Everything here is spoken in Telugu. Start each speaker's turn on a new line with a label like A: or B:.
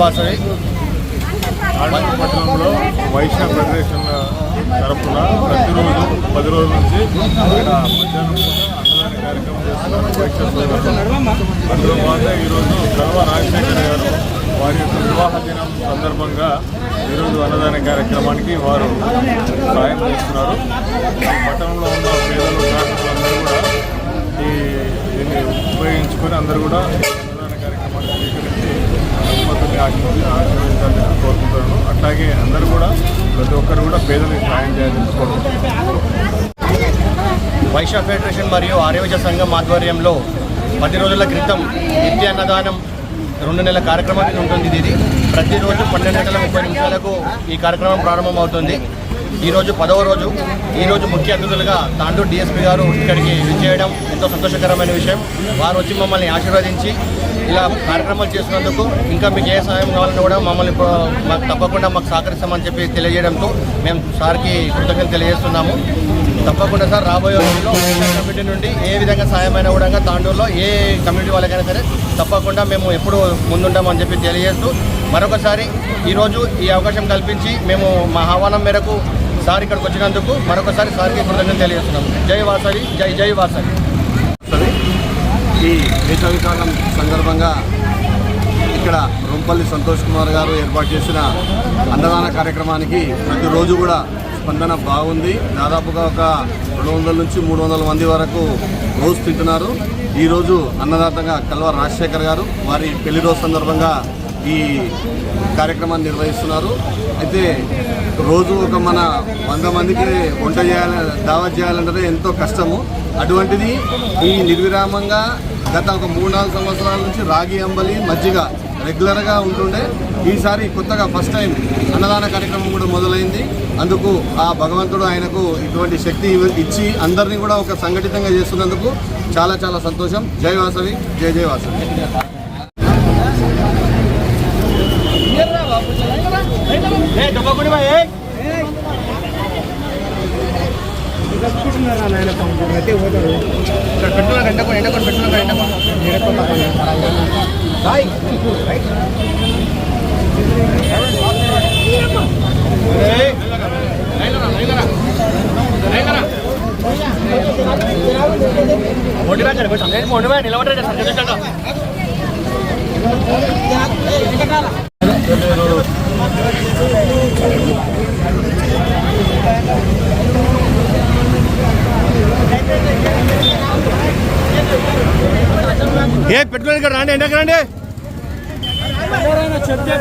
A: వాసవి
B: పట్టణంలో వైశ్య ఫెడరేషన్ తరఫున ప్రతిరోజు పది రోజుల నుంచి ఇక్కడ మధ్యాహ్నం అన్నదాన కార్యక్రమం చేస్తున్నారు వైశ్య సోదరులు. అందులో భాగంగా ఈరోజు కల్వ రాజశేఖర్ గారు వారి యొక్క వివాహ దినం సందర్భంగా ఈరోజు అన్నదాన కార్యక్రమానికి వారు సాయం చేస్తున్నారు. పట్టణంలో ఉన్న పేదలు కార్మికులందరూ కూడా ఈ దీన్ని ఉపయోగించుకొని అందరూ కూడా అన్నదాన కార్యక్రమాన్ని స్వీకరించి ఆశీర్వదించాలని కోరుకుంటున్నాను అట్లాగే అందరూ కూడా ప్రతి ఒక్కరు కూడా పేదలకు సాయం చేయాలని కోరుకుంటున్నాను
A: వైశ్య ఫెడరేషన్ మరియు ఆర్యవైశ్య సంఘం ఆధ్వర్యంలో పది రోజుల క్రితం నిత్య అన్నదానం రెండు నెలల కార్యక్రమం ఉంటుంది ఇది. ప్రతిరోజు పన్నెండు గంటల ముప్పై నిమిషాలకు ఈ కార్యక్రమం ప్రారంభమవుతుంది. ఈరోజు పదవ రోజు. ఈరోజు ముఖ్య అతిథులుగా తాండూరు డిఎస్పీ గారు ఇక్కడికి విచ్చేయడం ఎంతో సంతోషకరమైన విషయం. వారు వచ్చి మమ్మల్ని ఆశీర్వదించి ఇలా కార్యక్రమాలు చేసినందుకు ఇంకా మీకు ఏ సహాయం కావాలన్నా కూడా మమ్మల్ని మాకు తప్పకుండా మాకు సహకరిస్తామని చెప్పి తెలియజేయడంతో మేము సార్కి కృతజ్ఞత తెలియజేస్తున్నాము. తప్పకుండా సార్ రాబోయే రోజుల్లో కమిటీ నుండి ఏ విధంగా సహాయమైన కూడా తాండూరులో ఏ కమ్యూనిటీ వాళ్ళకైనా సరే తప్పకుండా మేము ఎప్పుడు ముందుంటామని చెప్పి తెలియజేస్తూ మరొకసారి ఈరోజు ఈ అవకాశం కల్పించి మేము మా ఆహ్వానం మేరకు సార్ ఇక్కడికి వచ్చినందుకు మరొకసారి సార్కి కృతజ్ఞత తెలియజేస్తున్నాము జై వాసవి జై జై వాసవి.
C: ఈ వేసవికాలం సందర్భంగా ఇక్కడ రొంపల్లి సంతోష్ కుమార్ గారు ఏర్పాటు చేసిన అన్నదాన కార్యక్రమానికి ప్రతిరోజు కూడా స్పందన బాగుంది. దాదాపుగా ఒక రెండు వందల నుంచి మూడు వందల మంది వరకు రోజు తింటున్నారు. ఈరోజు అన్నదాతగా కల్వ రాజశేఖర్ గారు వారి పెళ్ళి రోజు సందర్భంగా ఈ కార్యక్రమాన్ని నిర్వహిస్తున్నారు. అయితే రోజు ఒక మన వంద మందికి వంట చేయాలి దావత్ చేయాలంటే ఎంతో కష్టము. అటువంటిది ఈ నిర్విరామంగా గత ఒక మూడు నాలుగు సంవత్సరాల నుంచి రాగి అంబలి మజ్జిగ రెగ్యులర్గా ఉంటుండే. ఈసారి కొత్తగా ఫస్ట్ టైం అన్నదాన కార్యక్రమం కూడా మొదలైంది. అందుకు ఆ భగవంతుడు ఆయనకు ఇటువంటి శక్తి ఇచ్చి అందరినీ కూడా ఒక సంఘటితంగా చేస్తున్నందుకు చాలా చాలా సంతోషం. జై వాసవి జై జై వాసవి.
A: भाई కట్టుకున్నారా నాయన పంపు అయితే పోతారు పెట్టుకున్న గంటకు ఏ పెట్టుకోండి ఇక్కడ రాండి ఎండకు రండి.
C: చెప్తే